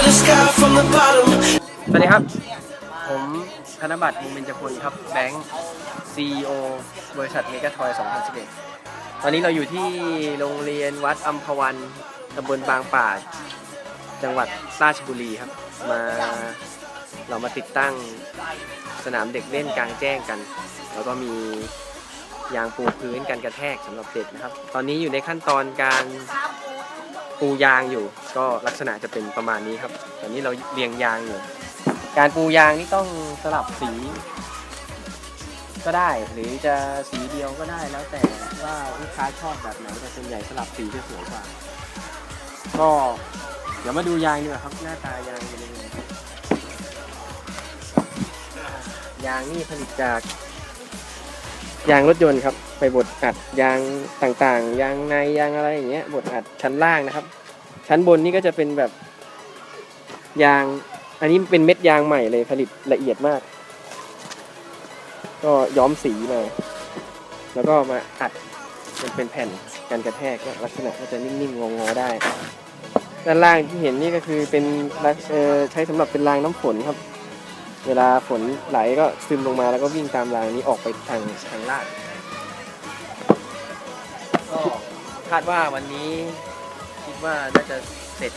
สวัสดีครับ ผมธนบัตรมุมินจพลครับ แบงค์ CEO บริษัทเมกาทอย2011 ตอนนี้เราอยู่ที่โรงเรียนวัดอัมพวันตำบลบางป่า จังหวัดราชบุรีครับ มาเรามาติดตั้งสนามเด็กเล่นกลางแจ้งกัน แล้วก็มียางปูพื้นกันกระแทกสำหรับเด็กนะครับ ตอนนี้อยู่ในขั้นตอนการ ปูยางอยู่ ก็ลักษณะจะเป็นประมาณนี้ครับตอนนี้เราเรียงยางอยู่ การปูยางนี่ต้องสลับสี ก็ได้หรือจะสีเดียวก็ได้แล้วแต่ว่าลูกค้าชอบแบบไหนแต่ส่วนใหญ่สลับสีจะสวยกว่า ก็เดี๋ยวมาดูยางดีกว่าครับหน้าตายางเป็นยังไงยางนี่ผลิตจาก ยางรถยนต์ครับ ไปบดอัดยางต่างๆ ยางในยางอะไรอย่างเงี้ยบดอัดชั้นล่างนะครับ ชั้นบนนี่ก็จะเป็นแบบ ยาง อันนี้เป็นเม็ดยางใหม่เลยผลิตละเอียดมาก ก็ย้อมสีมาแล้วก็มาอัดเป็นเป็นแผ่นกันกระแทกลักษณะก็จะนิ่มๆงอๆได้ ด้านล่างที่เห็นนี่ก็คือเป็นใช้สำหรับเป็นรางน้ำฝนครับ เวลาฝนไหลก็ซึมลงมาแล้วก็วิ่งตามรางนี้ออกไปทางทางลาดก็คาดว่าวันนี้คิดว่าน่าจะเสร็จ